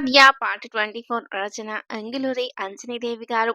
ఆరాధ్య part twenty four రచన అంగిలూరి అంజనీదేవి గారు.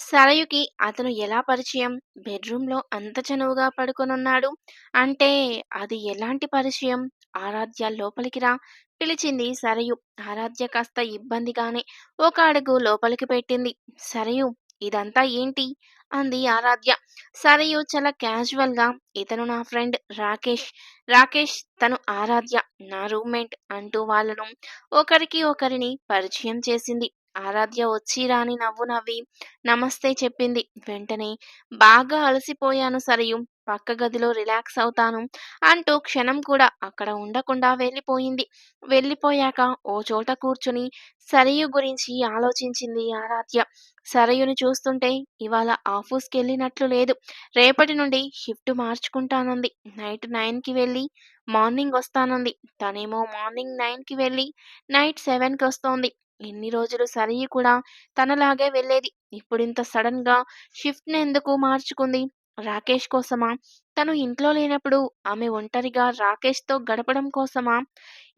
సరయుకి అతను ఎలా పరిచయం? బెడ్రూమ్లో అంత చనువుగా పడుకొనున్నాడు అంటే అది ఎలాంటి పరిచయం? ఆరాధ్య లోపలికి రా పిలిచింది సరయు. ఆరాధ్య కాస్త ఇబ్బందిగానే ఒక అడుగు లోపలికి పెట్టింది. సరయు ఇదంతా ఏంటి? అంది ఆరాధ్య. సరయు చాలా క్యాజువల్గా ఇతను నా ఫ్రెండ్ రాకేష్. రాకేష్ తను ఆరాధ్య నా రూమ్మేట్ అంటూ వాళ్ళను ఒకరికి ఒకరిని పరిచయం చేసింది. ఆరాధ్య వచ్చి రాని నవ్వు నవ్వి నమస్తే చెప్పింది. వెంటనే బాగా అలసిపోయాను సరయు. పక్క గదిలో రిలాక్స్ అవుతాను అంటూ క్షణం కూడా అక్కడ ఉండకుండా వెళ్ళిపోయింది. వెళ్ళిపోయాక ఓ చోట కూర్చుని సరయు గురించి ఆలోచించింది ఆరాధ్య. సరయుని చూస్తుంటే ఇవాళ ఆఫీస్కి వెళ్ళినట్లు లేదు. రేపటి నుండి షిఫ్ట్ మార్చుకుంటానంది. నైట్ నైన్కి వెళ్ళి మార్నింగ్ వస్తానంది. తనేమో మార్నింగ్ నైన్కి వెళ్ళి నైట్ సెవెన్కి వస్తోంది. ఎన్ని రోజులు సరయి కూడా తనలాగే వెళ్ళేది. ఇప్పుడు ఇంత సడన్గా షిఫ్ట్ని ఎందుకు మార్చుకుంది? రాకేష్ కోసమా? తను ఇంట్లో లేనప్పుడు ఆమె ఒంటరిగా రాకేష్తో గడపడం కోసమా?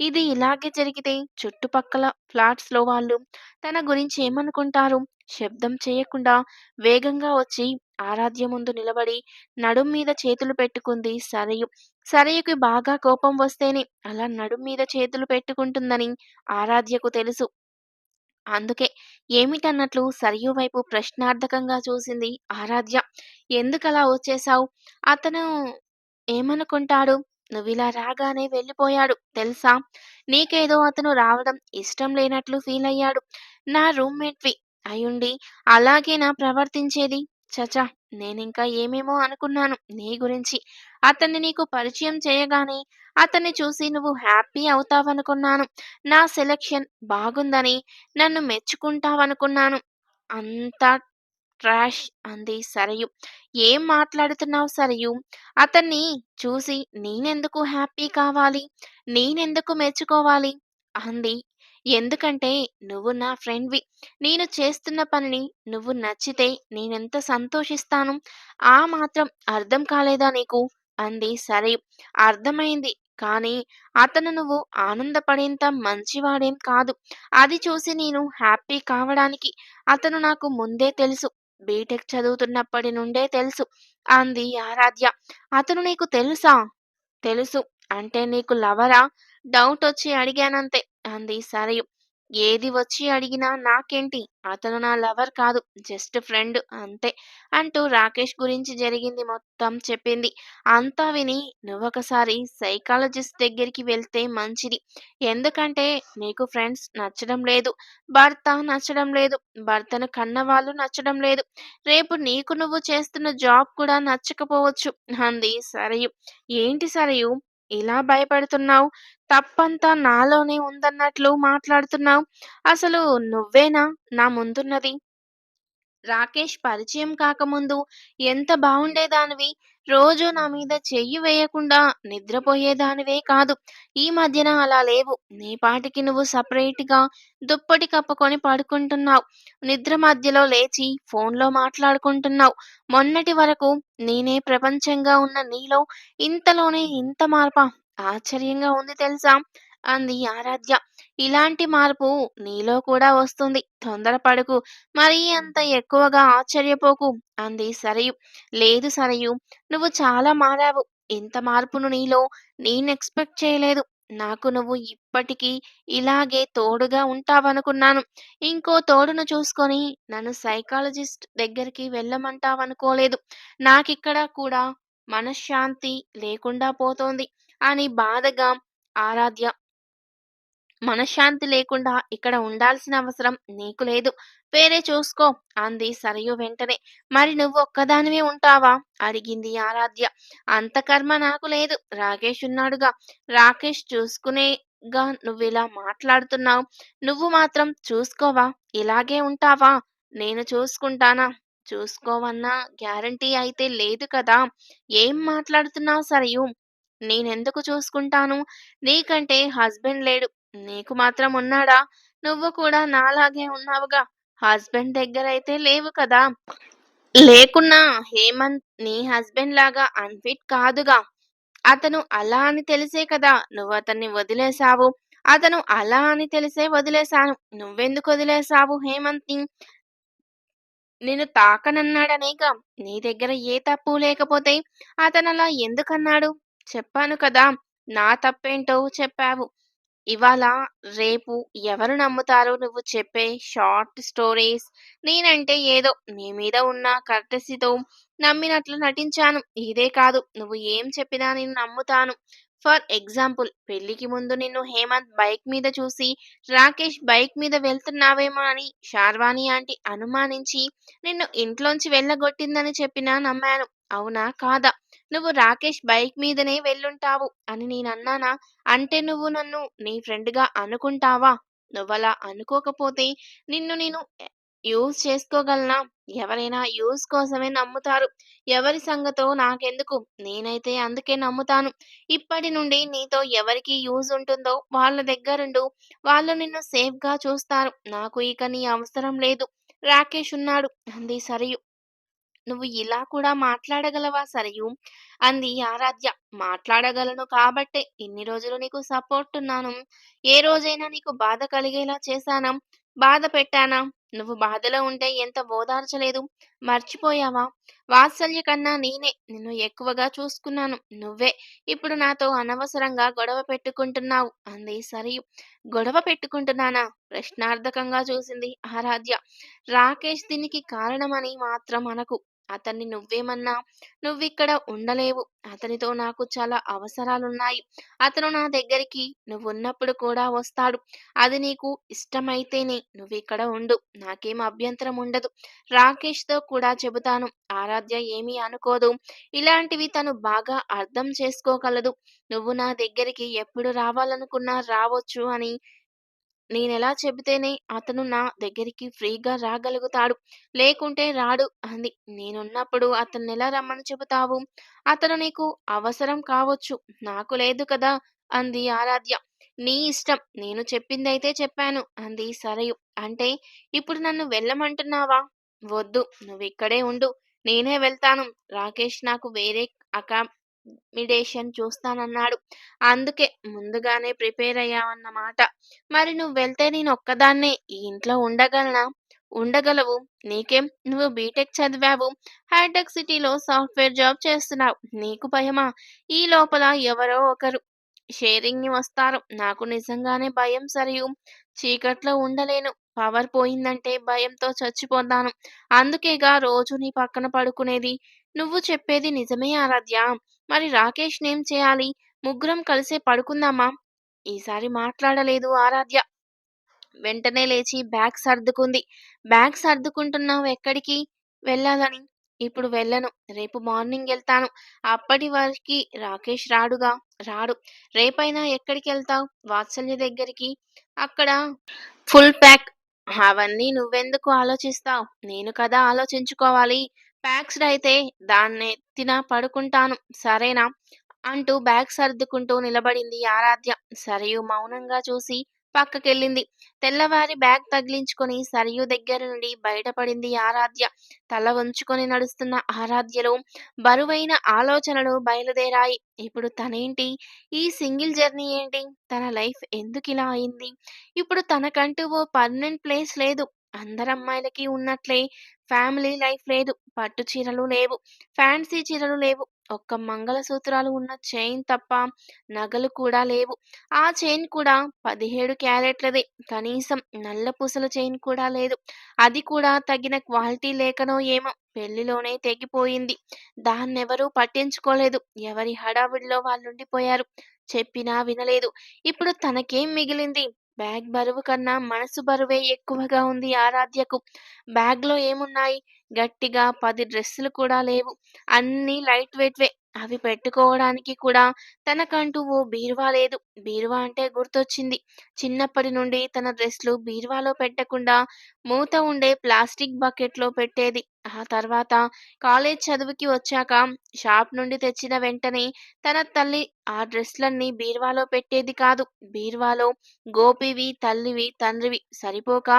ఇది ఇలాగే జరిగితే చుట్టుపక్కల ఫ్లాట్స్లో వాళ్ళు తన గురించి ఏమనుకుంటారు? శబ్దం చేయకుండా వేగంగా వచ్చి ఆరాధ్య ముందు నిలబడి నడుం మీద చేతులు పెట్టుకుంది సరయు. సరయుకి బాగా కోపం వస్తేనే అలా నడుం మీద చేతులు పెట్టుకుంటుందని ఆరాధ్యకు తెలుసు. అందుకే ఏమిటన్నట్లు సరియు వైపు ప్రశ్నార్థకంగా చూసింది ఆరాధ్య. ఎందుకలా వచ్చేశావు? అతను ఏమనుకుంటాడు? నువ్విలా రాగానే వెళ్ళిపోయాడు తెలుసా? నీకేదో అతను రావడం ఇష్టం లేనట్లు ఫీల్ అయ్యాడు. నా రూమ్మేట్వి అయుండి అలాగేనా ప్రవర్తించేది. చచా నేనింకా ఏమేమో అనుకున్నాను నీ గురించి. అతన్ని నీకు పరిచయం చేయగానే అతన్ని చూసి నువ్వు హ్యాపీ అవుతావనుకున్నాను. నా సెలెక్షన్ బాగుందని నన్ను మెచ్చుకుంటావనుకున్నాను. అంతా ట్రాష్ అంది సరయు. ఏం మాట్లాడుతున్నావు సరయు? అతన్ని చూసి నేనెందుకు హ్యాపీ కావాలి? నేనెందుకు మెచ్చుకోవాలి? అంది. ఎందుకంటే నువ్వు నా ఫ్రెండ్వి. నేను చేస్తున్న పనిని నువ్వు నచ్చితే నేనెంత సంతోషిస్తాను? ఆ మాత్రం అర్థం కాలేదా నీకు? అంది. సరే అర్థమైంది. కానీ అతను నువ్వు ఆనందపడేంత మంచివాడేం కాదు. అది చూసి నేను హ్యాపీ కావడానికి అతను నాకు ముందే తెలుసు. బీటెక్ చదువుతున్నప్పటి నుండే తెలుసు అంది ఆరాధ్య. అతను నీకు తెలుసా? తెలుసు. అంటే నీకు లవరా? డౌట్ వచ్చి అడిగానంతే అంది. సరయు ఏది వచ్చి అడిగినా నాకేంటి? అతను నా లవర్ కాదు జస్ట్ ఫ్రెండ్ అంతే అంటూ రాకేష్ గురించి జరిగింది మొత్తం చెప్పింది. అంతా విని నువ్వొకసారి సైకాలజిస్ట్ దగ్గరికి వెళ్తే మంచిది. ఎందుకంటే నీకు ఫ్రెండ్స్ నచ్చడం లేదు భర్త నచ్చడం లేదు భర్తను కన్నవాళ్ళు నచ్చడం లేదు. రేపు నీకు నువ్వు చేస్తున్న జాబ్ కూడా నచ్చకపోవచ్చు అంది సరయు. ఏంటి సరయు? ఇలా భయపడుతున్నావు? తప్పంతా నాలోనే ఉందన్నట్లు మాట్లాడుతున్నావు. అసలు నువ్వేనా నా ముందున్నది? రాకేష్ పరిచయం కాకముందు ఎంత బాగుండేదానివి రోజు నా మీద చెయ్యి వేయకుండా నిద్రపోయేదానివే కాదు. ఈ మధ్యన అలా లేవు. నీ పాటికి నువ్వు సపరేట్గా దుప్పటి కప్పుకొని పడుకుంటున్నావు. నిద్ర మధ్యలో లేచి ఫోన్లో మాట్లాడుకుంటున్నావు. మొన్నటి వరకు నేనే ప్రపంచంగా ఉన్న నీలో ఇంతలోనే ఇంత మార్పా ఆశ్చర్యంగా ఉంది తెలుసా? అంది ఆరాధ్య. ఇలాంటి మార్పు నీలో కూడా వస్తుంది. తొందరపడకు. మరీ అంత ఎక్కువగా ఆశ్చర్యపోకు అంది సరయు. లేదు సరయు నువ్వు చాలా మారావు. ఇంత మార్పును నీలో నేను ఎక్స్పెక్ట్ చేయలేదు. నాకు నువ్వు ఇప్పటికీ ఇలాగే తోడుగా ఉంటావనుకున్నాను. ఇంకో తోడును చూసుకొని నన్ను సైకాలజిస్ట్ దగ్గరికి వెళ్ళమంటావనుకోలేదు. నాకిక్కడ కూడా మనశ్శాంతి లేకుండా పోతోంది అని బాధగా ఆరాధ్య మనశ్శాంతి లేకుండా ఇక్కడ ఉండాల్సిన అవసరం నీకు లేదు. వేరే చూసుకో అంది సరయు వెంటనే. మరి నువ్వు ఒక్కదానివే ఉంటావా? అడిగింది ఆరాధ్య. అంత కర్మ నాకు లేదు. రాకేష్ ఉన్నాడుగా. రాకేష్ చూసుకునేగా నువ్వు ఇలా మాట్లాడుతున్నావు. నువ్వు మాత్రం చూసుకోవా? ఇలాగే ఉంటావా? నేను చూసుకుంటానా? చూసుకోవన్నా గ్యారంటీ అయితే లేదు కదా. ఏం మాట్లాడుతున్నావు సరయు? నేనెందుకు చూసుకుంటాను? నీకంటే హస్బెండ్ లేడు. నీకు మాత్రం ఉన్నాడా నువ్వు కూడా నాలాగే ఉన్నావుగా హస్బెండ్ దగ్గర అయితే లేవు కదా లేకున్నా హేమంత్ నీ హస్బెండ్ లాగా అన్ఫిట్ కాదుగా అతను అలా అని తెలిసే కదా నువ్వు అతన్ని వదిలేశావు అతను అలా అని తెలిసే వదిలేశాను. నువ్వెందుకు వదిలేశావు హేమంత్‌ని? నిన్ను తాకనన్నాడనేగా! నీ దగ్గర ఏ తప్పు లేకపోతే అతను అలా ఎందుకన్నాడు? చెప్పాను కదా! నా తప్పేంటో చెప్పావు. ఇవాళ, రేపు ఎవరు నమ్ముతారు నువ్వు చెప్పే షార్ట్ స్టోరీస్? నేనంటే ఏదో నీ మీద ఉన్న కర్టసీతో నమ్మినట్లు నటించాను. ఇదే కాదు నువ్వు ఏం చెప్పినా నేను నమ్ముతాను. ఫర్ ఎగ్జాంపుల్ పెళ్ళికి ముందు నిన్ను హేమంత్ బైక్ మీద చూసి రాకేష్ బైక్ మీద వెళ్తున్నావేమో అని శార్వాణి ఆంటీ అనుమానించి నిన్ను ఇంట్లోంచి వెళ్ళగొట్టిందని చెప్పినా నమ్మాను. అవునా? కాదా? నువ్వు రాకేష్ బైక్ మీదనే వెళ్ళుంటావు అని నేనన్నానా? అంటే నువ్వు నన్ను నీ ఫ్రెండ్‌గా అనుకుంటావా? నువ్వలా అనుకోకపోతే నిన్ను నేను యూజ్ చేసుకోగలనా? ఎవరైనా యూజ్ కోసమే నమ్ముతారు. ఎవరి సంగతో నాకెందుకు? నేనైతే అందుకే నమ్ముతాను. ఇప్పటి నుండి నీతో ఎవరికి యూజ్ ఉంటుందో వాళ్ళ దగ్గరుండు. వాళ్ళు నిన్ను సేఫ్‌గా చూస్తారు. నాకు ఇక నీ అవసరం లేదు. రాకేష్ ఉన్నాడు అంది సరియు. నువ్వు ఇలా కూడా మాట్లాడగలవా సరియు అంది ఆరాధ్య. మాట్లాడగలను కాబట్టే ఇన్ని రోజులు నీకు సపోర్ట్ ఉన్నాను ఏ రోజైనా నీకు బాధ కలిగేలా చేశానా? బాధ పెట్టానా? నువ్వు బాధలో ఉంటే ఎంత ఓదార్చలేదు. మర్చిపోయావా? వాత్సల్య కన్నా నేనే నిన్ను ఎక్కువగా చూసుకున్నాను. నువ్వే ఇప్పుడు నాతో అనవసరంగా గొడవ పెట్టుకుంటున్నావు అంది సరియు. గొడవ పెట్టుకుంటున్నానా? ప్రశ్నార్థకంగా చూసింది ఆరాధ్య. రాకేష్ దీనికి కారణమని మాత్రం అనకు. అతన్ని నువ్వేమన్నా నువ్విక్కడ ఉండలేవు. అతనితో నాకు చాలా అవసరాలున్నాయి. అతను నా దగ్గరికి నువ్వున్నప్పుడు కూడా వస్తాడు. అది నీకు ఇష్టమైతేనే నువ్విక్కడ ఉండు. నాకేం అభ్యంతరం ఉండదు. రాకేష్‌తో కూడా చెబుతాను. ఆరాధ్య ఏమీ అనుకోదు. ఇలాంటివి తను బాగా అర్థం చేసుకోగలదు. నువ్వు నా దగ్గరికి ఎప్పుడు రావాలనుకున్నా రావచ్చు అని నేనెలా చెబితేనే అతను నా దగ్గరికి ఫ్రీగా రాగలుగుతాడు. లేకుంటే రాడు అంది. నేనున్నప్పుడు అతన్ని ఎలా రమ్మని చెబుతావు? అతను నీకు అవసరం కావచ్చు నాకు లేదు కదా! అంది ఆరాధ్య. నీ ఇష్టం. నేను చెప్పిందైతే చెప్పాను అంది సరయు. అంటే ఇప్పుడు నన్ను వెళ్ళమంటున్నావా? వద్దు. నువ్వు ఇక్కడే ఉండు. నేనే వెళ్తాను. రాకేష్ నాకు వేరే అకా అకామిడేషన్ చూస్తానన్నాడు. అందుకే ముందుగానే ప్రిపేర్ అయ్యావన్నమాట మరి నువ్వు వెళ్తే నేను ఒక్కదాన్నే ఈ ఇంట్లో ఉండగలనా? ఉండగలవు. నీకేం? నువ్వు బీటెక్ చదివావు. హైటెక్ సిటీలో సాఫ్ట్‌వేర్ జాబ్ చేస్తున్నావు. నీకు భయమా? ఈ లోపల ఎవరో ఒకరు షేరింగ్‌ని వస్తారు. నాకు నిజంగానే భయం సరియు చీకట్లో ఉండలేను. పవర్ పోయిందంటే భయంతో చచ్చిపోతాను. అందుకేగా రోజు నీ పక్కన పడుకునేది. నువ్వు చెప్పేది నిజమే ఆరాధ్యా! మరి రాకేష్‌నేం చేయాలి? ముగ్గురం కలిసే పడుకుందామా? ఈసారి మాట్లాడలేదు ఆరాధ్య. వెంటనే లేచి బ్యాగ్ సర్దుకుంది. బ్యాగ్ సర్దుకుంటున్నావు ఎక్కడికి? వెళ్ళాలని. ఇప్పుడు వెళ్ళను. రేపు మార్నింగ్ వెళ్తాను అప్పటి వరకు రాకేష్ రాడుగా? రాడు. రేపైనా ఎక్కడికి వెళ్తావు వాత్సల్య దగ్గరికి. అక్కడ ఫుల్ ప్యాక్. అవన్నీ నువ్వెందుకు ఆలోచిస్తావు నేను కదా ఆలోచించుకోవాలి. ప్యాక్స్డ్ అయితే తిన పడుకుంటాను. సరేనా? అంటూ బ్యాగ్ సర్దుకుంటూ నిలబడింది ఆరాధ్య. సరియు మౌనంగా చూసి పక్కకెళ్ళింది. తెల్లవారి బ్యాగ్ తగిలించుకొని సరియు దగ్గర నుండి బయటపడింది ఆరాధ్య. తల వంచుకొని నడుస్తున్న ఆరాధ్యలో బరువైన ఆలోచనలు బయలుదేరాయి. ఇప్పుడు తనేంటి? ఈ సింగిల్ జర్నీ ఏంటి? తన లైఫ్ ఎందుకు ఇలా అయింది? ఇప్పుడు తనకంటూ ఓ పర్మనెంట్ ప్లేస్ లేదు. అందరమ్మాయిలకి ఉన్నట్లే ఫ్యామిలీ లైఫ్ లేదు. పట్టు చీరలు లేవు. ఫ్యాన్సీ చీరలు లేవు. ఒక్క మంగళసూత్రాలు ఉన్న చైన్ తప్ప నగలు కూడా లేవు. ఆ చైన్ కూడా పదిహేడు క్యారెట్లదే. కనీసం నల్ల పూసల చైన్ కూడా లేదు. అది కూడా తగిన క్వాలిటీ లేకనో ఏమో పెళ్ళిలోనే తెగిపోయింది. దాన్నెవరూ పట్టించుకోలేదు. ఎవరి హడావిడిలో వాళ్ళుండిపోయారు. చెప్పినా వినలేదు. ఇప్పుడు తనకేం మిగిలింది? బ్యాగ్ బరువు కన్నా మనసు బరువే ఎక్కువగా ఉంది ఆరాధ్యకు. బ్యాగ్‌లో ఏమున్నాయి? గట్టిగా పది డ్రెస్సులు కూడా లేవు. అన్నీ లైట్ వెయిట్‌వే. అవి పెట్టుకోవడానికి కూడా తనకంటూ ఓ బీరువా లేదు. బీరువా అంటే గుర్తొచ్చింది. చిన్నప్పటి నుండి తన డ్రెస్‌లు బీరువాలో పెట్టకుండా మూత ఉండే ప్లాస్టిక్ బకెట్‌లో పెట్టేది. ఆ తర్వాత కాలేజ్ చదువుకి వచ్చాక షాప్ నుండి తెచ్చిన వెంటనే తన తల్లి ఆ డ్రెస్‌లన్నీ బీరువాలో పెట్టేది కాదు. బీర్వాలో గోపివి, తల్లివి, తండ్రివి సరిపోక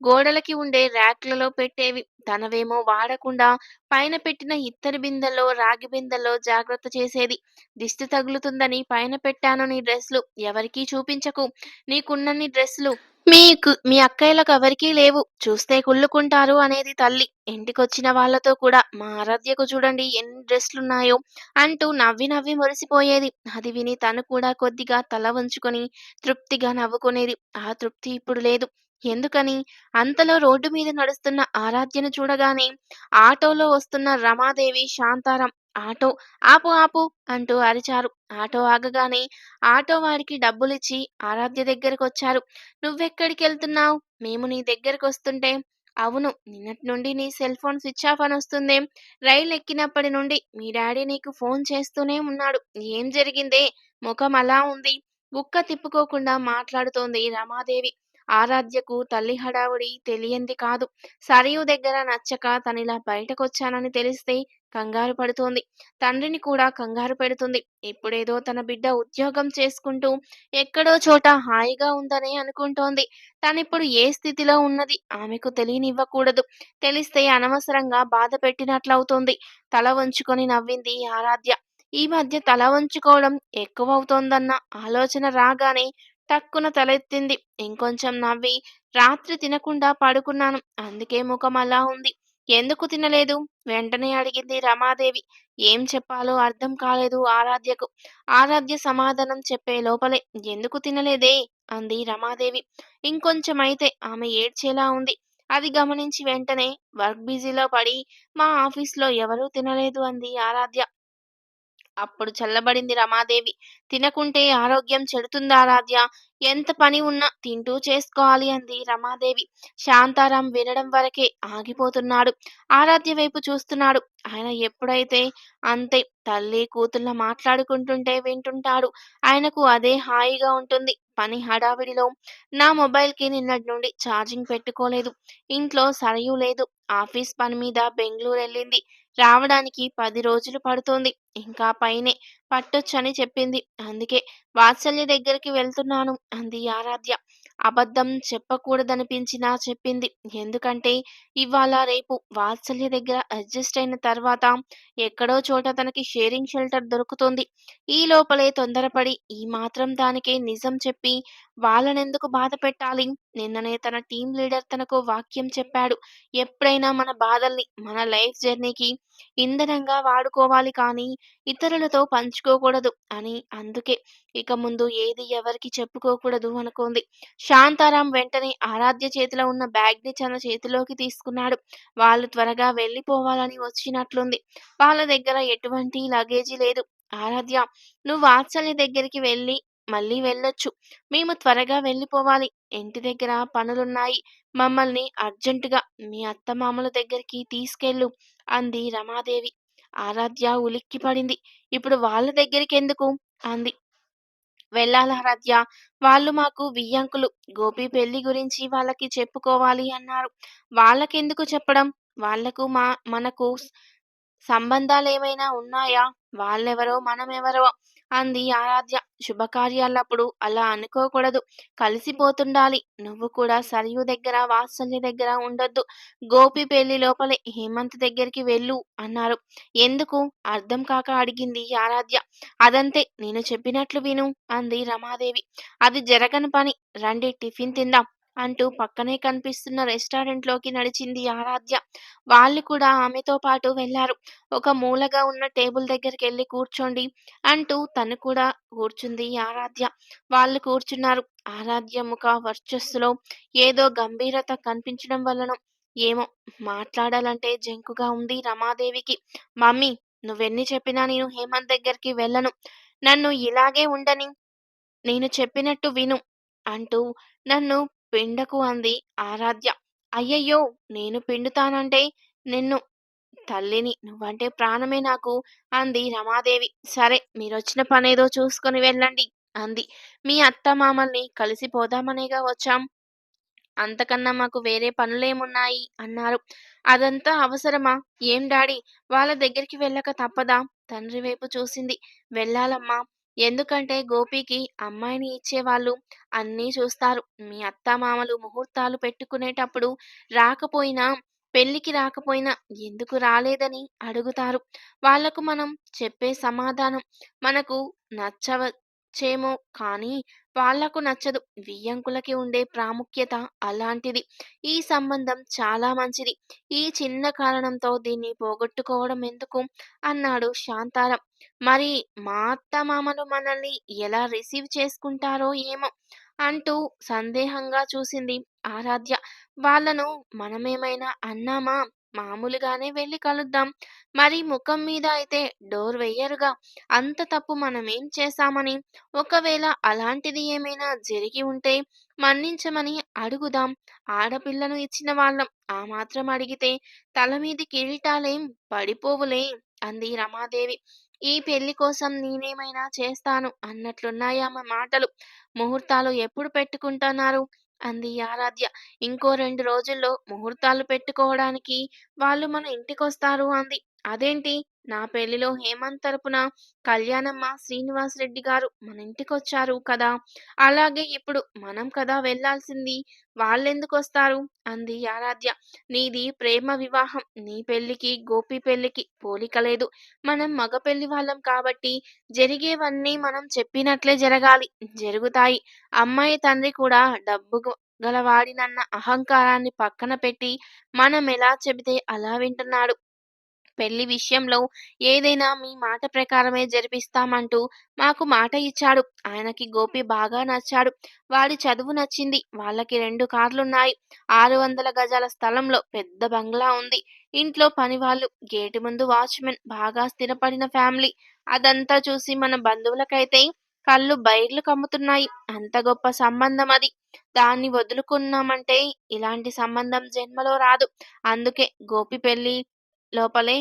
గోడలకి ఉండే ర్యాక్‌లలో పెట్టేవి. తనవేమో వాడకుండా పైన పెట్టిన ఇత్తడి బిందెల్లో, రాగి బిందెల్లో జాగ్రత్త చేసేది. దిష్టి తగులుతుందని పైన పెట్టాను నీ డ్రెస్‌లు ఎవరికీ చూపించకు. నీకున్నన్ని డ్రెస్‌లు మీకు మీ అక్కయ్యలకెవరికీ లేవు. చూస్తే కుళ్ళుకుంటారు అనేది తల్లి. ఇంటికొచ్చిన వాళ్ళతో కూడా మా ఆరాధ్యకు చూడండి ఎన్ని డ్రెస్‌లున్నాయో అంటూ నవ్వి నవ్వి మురిసిపోయేది. అది విని తను కూడా కొద్దిగా తల వంచుకొని తృప్తిగా నవ్వుకునేది. ఆ తృప్తి ఇప్పుడు లేదు. ఎందుకని? అంతలో రోడ్డు మీద నడుస్తున్న ఆరాధ్యను చూడగానే ఆటోలో వస్తున్న రమాదేవి, శాంతారాం ఆటో ఆపు ఆపు అంటూ అరిచారు. ఆటో ఆగగానే ఆటో వారికి డబ్బులిచ్చి ఆరాధ్య దగ్గరకొచ్చారు. నువ్వెక్కడికెళ్తున్నావ్? మేము నీ దగ్గరకొస్తుంటే అవును నిన్నటి నుండి నీ సెల్ ఫోన్ స్విచ్ ఆఫ్ అని వస్తుందే రైలు ఎక్కినప్పటి నుండి మీ డాడీ నీకు ఫోన్ చేస్తూనే ఉన్నాడు. ఏం జరిగిందే? ముఖం అలా ఉంది. ఉక్క తిప్పుకోకుండా మాట్లాడుతోంది రమాదేవి. ఆరాధ్యకు తల్లి హడావుడి తెలియంది కాదు. సరియు దగ్గర నచ్చక తనిలా బయటకొచ్చానని తెలిస్తే కంగారు పడుతోంది. తండ్రిని కూడా కంగారు పెడుతుంది. ఇప్పుడేదో తన బిడ్డ ఉద్యోగం చేసుకుంటూ ఎక్కడో చోట హాయిగా ఉందనే అనుకుంటోంది. తనిప్పుడు ఏ స్థితిలో ఉన్నది ఆమెకు తెలియనివ్వకూడదు. తెలిస్తే అనవసరంగా బాధ పెట్టినట్లవుతోంది తల వంచుకొని నవ్వింది ఆరాధ్య. ఈ మధ్య తల వంచుకోవడం ఎక్కువ అవుతోందన్న ఆలోచన రాగానే టక్కున తలెత్తింది. ఇంకొంచెం నవ్వి రాత్రి తినకుండా పడుకున్నాను. అందుకే ముఖం అలా ఉంది. ఎందుకు తినలేదు? వెంటనే అడిగింది రమాదేవి. ఏం చెప్పాలో అర్థం కాలేదు ఆరాధ్యకు. ఆరాధ్య సమాధానం చెప్పే లోపలే ఎందుకు తినలేదే? అంది రమాదేవి. ఇంకొంచెం అయితే ఆమె ఏడ్చేలా ఉంది. అది గమనించి వెంటనే వర్క్ బిజీలో పడి మా ఆఫీస్‌లో ఎవరూ తినలేదు అంది ఆరాధ్య. అప్పుడు చల్లబడింది రమాదేవి. తినకుంటే ఆరోగ్యం చెడుతుందారాధ్య. ఎంత పని ఉన్నా తింటూ చేసుకోవాలి అంది రమాదేవి. శాంతారాం వినడం వరకే ఆగిపోతున్నాడు. ఆరాధ్య వైపు చూస్తున్నాడు. ఆయన ఎప్పుడైతే అంతే తల్లి, కూతుళ్ళ మాట్లాడుకుంటుంటే వింటుంటాడు. ఆయనకు అదే హాయిగా ఉంటుంది. పని హడావిడిలో నా మొబైల్కి నిన్నటి నుండి ఛార్జింగ్ పెట్టుకోలేదు. ఇంట్లో సరయూ లేదు. ఆఫీస్ పని మీద బెంగుళూరెళ్ళింది. రావడానికి పది రోజులు పడుతోంది. ఇంకా పైనే పట్టొచ్చని చెప్పింది. అందుకే వాత్సల్య దగ్గరికి వెళ్తున్నాను అంది ఆరాధ్య. అబద్ధం చెప్పకూడదనిపించినా చెప్పింది. ఎందుకంటే ఇవాళ రేపు వాత్సల్య దగ్గర అడ్జస్ట్ అయిన తర్వాత ఎక్కడో చోట తనకి షేరింగ్ షెల్టర్ దొరుకుతుంది. ఈ లోపలే తొందరపడి ఈ మాత్రం దానికే నిజం చెప్పి వాళ్ళనెందుకు బాధపెట్టాలి? నిన్ననే తన టీం లీడర్ తనకు వాక్యం చెప్పాడు. ఎప్పుడైనా మన బాధల్ని మన లైఫ్ జర్నీకి ఇంధనంగా వాడుకోవాలి కానీ ఇతరులతో పంచుకోకూడదు అని. అందుకే ఇక ముందు ఏది ఎవరికి చెప్పుకోకూడదు అనుకుంది. శాంతారాం వెంటనే ఆరాధ్య చేతిలో ఉన్న బ్యాగ్‌ని తన చేతిలోకి తీసుకున్నాడు. వాళ్ళు త్వరగా వెళ్ళిపోవాలని వచ్చినట్లుంది. వాళ్ళ దగ్గర ఎటువంటి లగేజీ లేదు. ఆరాధ్య నువ్వు వాత్సల్య దగ్గరికి వెళ్ళి మళ్ళీ వెళ్ళొచ్చు. మేము త్వరగా వెళ్ళిపోవాలి. ఇంటి దగ్గర పనులున్నాయి. మమ్మల్ని అర్జెంటుగా మీ అత్తమామల దగ్గరికి తీసుకెళ్ళు అంది రమాదేవి. ఆరాధ్య ఉలిక్కిపడింది. ఇప్పుడు వాళ్ళ దగ్గరికెందుకు? అంది. వెళ్ళాలారాధ్య. వాళ్ళు మాకు వియ్యంకులు. గోపి పెళ్ళి గురించి వాళ్ళకి చెప్పుకోవాలి అన్నారు. వాళ్ళకెందుకు చెప్పడం? వాళ్ళకు మా మనకు సంబంధాలేమైనా ఉన్నాయా? వాళ్ళెవరో మనమెవరో అంది ఆరాధ్య. శుభకార్యాలప్పుడు అలా అనుకోకూడదు. కలిసిపోతుండాలి. నువ్వు కూడా సరియు దగ్గర, వాత్సల్య దగ్గర ఉండొద్దు. గోపి పెళ్ళి లోపలే హేమంత్ దగ్గరికి వెళ్ళు అన్నారు. ఎందుకు? అర్థం కాక అడిగింది ఆరాధ్య. అదంతే నేను చెప్పినట్లు విను అంది రమాదేవి. అది జరగని పని. రండి టిఫిన్ తిందాం అంటూ పక్కనే కనిపిస్తున్న రెస్టారెంట్లోకి నడిచింది ఆరాధ్య. వాళ్ళు కూడా ఆమెతో పాటు వెళ్ళారు. ఒక మూలగా ఉన్న టేబుల్ దగ్గరికి వెళ్ళి కూర్చోండి అంటూ తను కూడా కూర్చుంది ఆరాధ్య. వాళ్ళు కూర్చున్నారు. ఆరాధ్య ముఖ వర్చస్సులో ఏదో గంభీరత కనిపించడం వలన ఏమో మాట్లాడాలంటే జంకుగా ఉంది రమాదేవికి. మమ్మీ నువ్వెన్ని చెప్పినా నేను హేమంత్ దగ్గరికి వెళ్ళను. నన్ను ఇలాగే ఉండని నేను చెప్పినట్టు విను అంటూ నన్ను పిండకు అంది ఆరాధ్య. అయ్యయ్యో నేను పిండుతానంటే నిన్ను తల్లిని నువ్వంటే ప్రాణమే నాకు అంది రమాదేవి. సరే మీరొచ్చిన పనేదో చూసుకొని వెళ్ళండి అంది. మీ అత్తామామల్ని కలిసి పోదామనేగా వచ్చాం. అంతకన్నా మాకు వేరే పనులేమున్నాయి అన్నారు. అదంతా అవసరమా? ఏం డాడీ వాళ్ళ దగ్గరికి వెళ్ళక తప్పదా? తండ్రి వైపు చూసింది. వెళ్ళాలమ్మా. ఎందుకంటే గోపికి అమ్మాయిని ఇచ్చేవాళ్ళు అన్నీ చూస్తారు. మీ అత్తమామలు ముహూర్తాలు పెట్టుకునేటప్పుడు రాకపోయినా పెళ్ళికి రాకపోయినా ఎందుకు రాలేదని అడుగుతారు. వాళ్ళకు మనం చెప్పే సమాధానం మనకు నచ్చవచ్చేమో కానీ వాళ్ళకు నచ్చదు. వియ్యంకులకి ఉండే ప్రాముఖ్యత అలాంటిది. ఈ సంబంధం చాలా మంచిది. ఈ చిన్న కారణంతో దీన్ని పోగొట్టుకోవడం ఎందుకు? అన్నాడు శాంతారం. మరి మా అత్తామామలు మనల్ని ఎలా రిసీవ్ చేసుకుంటారో ఏమో? అంటూ సందేహంగా చూసింది ఆరాధ్య. వాళ్ళను మనమేమైనా అన్నామా? మామూలుగానే వెళ్ళి కలుద్దాం. మరి ముఖం మీద అయితే డోర్ వెయ్యరుగా? అంత తప్పు మనమేం చేశామని? ఒకవేళ అలాంటిది ఏమైనా జరిగి ఉంటే మన్నించమని అడుగుదాం. ఆడపిల్లను ఇచ్చిన వాళ్ళం. ఆ మాత్రం అడిగితే తల మీద కిరీటాలేం పడిపోవులే అంది రమాదేవి. ఈ పెళ్ళి కోసం నేనేమైనా చేస్తాను అన్నట్లున్నాయా మా మాటలు? ముహూర్తాలు ఎప్పుడు పెట్టుకుంటున్నారు? అంది ఆరాధ్య. ఇంకో రెండు రోజుల్లో ముహూర్తాలు పెట్టుకోవడానికి వాళ్ళు మన ఇంటికొస్తారు అంది. అదేంటి? నా పెళ్ళిలో హేమంత్ తరపున కళ్యాణమ్మ, శ్రీనివాస్ రెడ్డి గారు మన ఇంటికొచ్చారు కదా! అలాగే ఇప్పుడు మనం కదా వెళ్ళాల్సింది. వాళ్ళెందుకొస్తారు? అంది ఆరాధ్య. నీది ప్రేమ వివాహం. నీ పెళ్ళికి గోపి పెళ్ళికి పోలిక లేదు. మనం మగ పెళ్ళి వాళ్ళం కాబట్టి జరిగేవన్నీ మనం చెప్పినట్లే జరగాలి. జరుగుతాయి. అమ్మాయి తండ్రి కూడా డబ్బు గలవాడినన్న అహంకారాన్ని పక్కన పెట్టి మనం ఎలా చెబితే అలా వింటున్నాడు. పెళ్ళి విషయంలో ఏదైనా మీ మాట ప్రకారమే జరిపిస్తామంటూ మాకు మాట ఇచ్చాడు. ఆయనకి గోపి బాగా నచ్చాడు. వాడి చదువు నచ్చింది. వాళ్ళకి రెండు కార్లున్నాయి. ఆరు వందల గజాల స్థలంలో పెద్ద బంగ్లా ఉంది. ఇంట్లో పనివాళ్ళు, గేటు ముందు వాచ్మెన్ బాగా స్థిరపడిన ఫ్యామిలీ. అదంతా చూసి మన బంధువులకైతే కళ్ళు బైర్లు కమ్ముతున్నాయి. అంత గొప్ప సంబంధం అది. దాన్ని వదులుకున్నామంటే ఇలాంటి సంబంధం జన్మలో రాదు. అందుకే గోపి పెళ్ళి లోపలే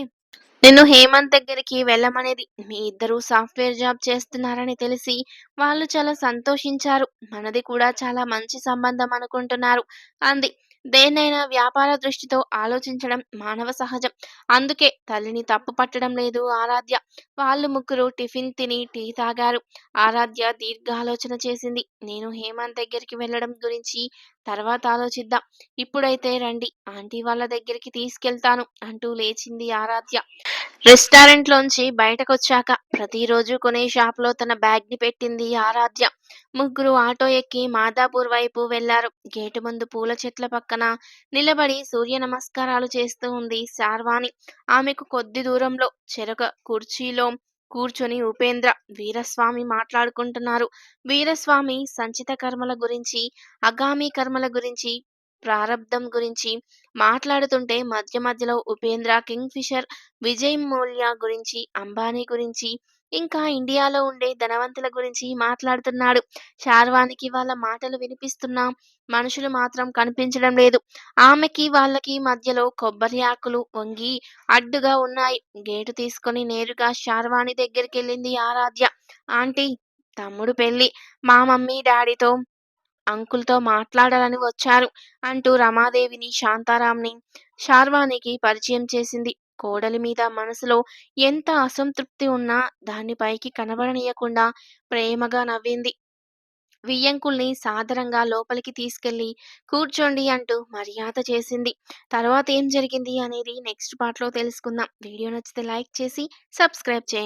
నిన్ను హేమంత్ దగ్గరికి వెళ్ళమనేది. మీ ఇద్దరూ సాఫ్ట్వేర్ జాబ్ చేస్తున్నారని తెలిసి వాళ్ళు చాలా సంతోషించారు. మనది కూడా చాలా మంచి సంబంధం అనుకుంటున్నారు అంది. దేన్నైనా వ్యాపార దృష్టితో ఆలోచించడం మానవ సహజం. అందుకే తల్లిని తప్పు పట్టడం లేదు ఆరాధ్య. వాళ్ళు ముగ్గురు టిఫిన్ తిని టీ తాగారు. ఆరాధ్య దీర్ఘాలోచన చేసింది. నేను హేమంత్ దగ్గరికి వెళ్ళడం గురించి తర్వాత ఆలోచిద్దాం. ఇప్పుడైతే రండి ఆంటీ వాళ్ళ దగ్గరికి తీసుకెళ్తాను అంటూ లేచింది ఆరాధ్య. రెస్టారెంట్లోంచి బయటకొచ్చాక ప్రతిరోజూ కొనే షాపులో తన బ్యాగ్ని పెట్టింది ఆరాధ్య. ముగ్గురు ఆటో ఎక్కి మాదాపూర్ వైపు వెళ్ళారు. గేటు ముందు పూల చెట్ల పక్కన నిలబడి సూర్య నమస్కారాలు చేస్తూ ఉంది శార్వాణి. ఆమెకు కొద్ది దూరంలో చెరక కుర్చీలో కూర్చొని ఉపేంద్ర, వీరస్వామి మాట్లాడుకుంటున్నారు. వీరస్వామి సంచిత కర్మల గురించి, ఆగామి కర్మల గురించి, ప్రారబ్ధం గురించి మాట్లాడుతుంటే మధ్య మధ్యలో ఉపేంద్ర కింగ్ ఫిషర్, విజయ్ మల్య గురించి, అంబానీ గురించి, ఇంకా ఇండియాలో ఉండే ధనవంతుల గురించి మాట్లాడుతున్నాడు. శార్వానికి వాళ్ళ మాటలు వినిపిస్తున్నా మనుషులు మాత్రం కనిపించడం లేదు. ఆమెకి వాళ్ళకి మధ్యలో కొబ్బరి ఆకులు వంగి అడ్డుగా ఉన్నాయి. గేటు తీసుకుని నేరుగా శార్వాణి దగ్గరికెళ్ళింది ఆరాధ్య. ఆంటీ, తమ్ముడు పెళ్ళి. మా మమ్మీ డాడీతో అంకుల్తో మాట్లాడాలని వచ్చారు అంటూ రమాదేవిని, శాంతారాంని శార్వాణికి పరిచయం చేసింది. కోడలి మీద మనసులో ఎంత అసంతృప్తి ఉన్నా దాన్ని పైకి కనబడనీయకుండా ప్రేమగా నవ్వింది. వియ్యంకుల్ని సాదరంగా లోపలికి తీసుకెళ్ళి కూర్చోండి అంటూ మర్యాద చేసింది. తర్వాత ఏం జరిగింది అనేది నెక్స్ట్ పార్ట్లో తెలుసుకుందాం. వీడియో నచ్చితే లైక్ చేసి సబ్స్క్రైబ్ చేయండి.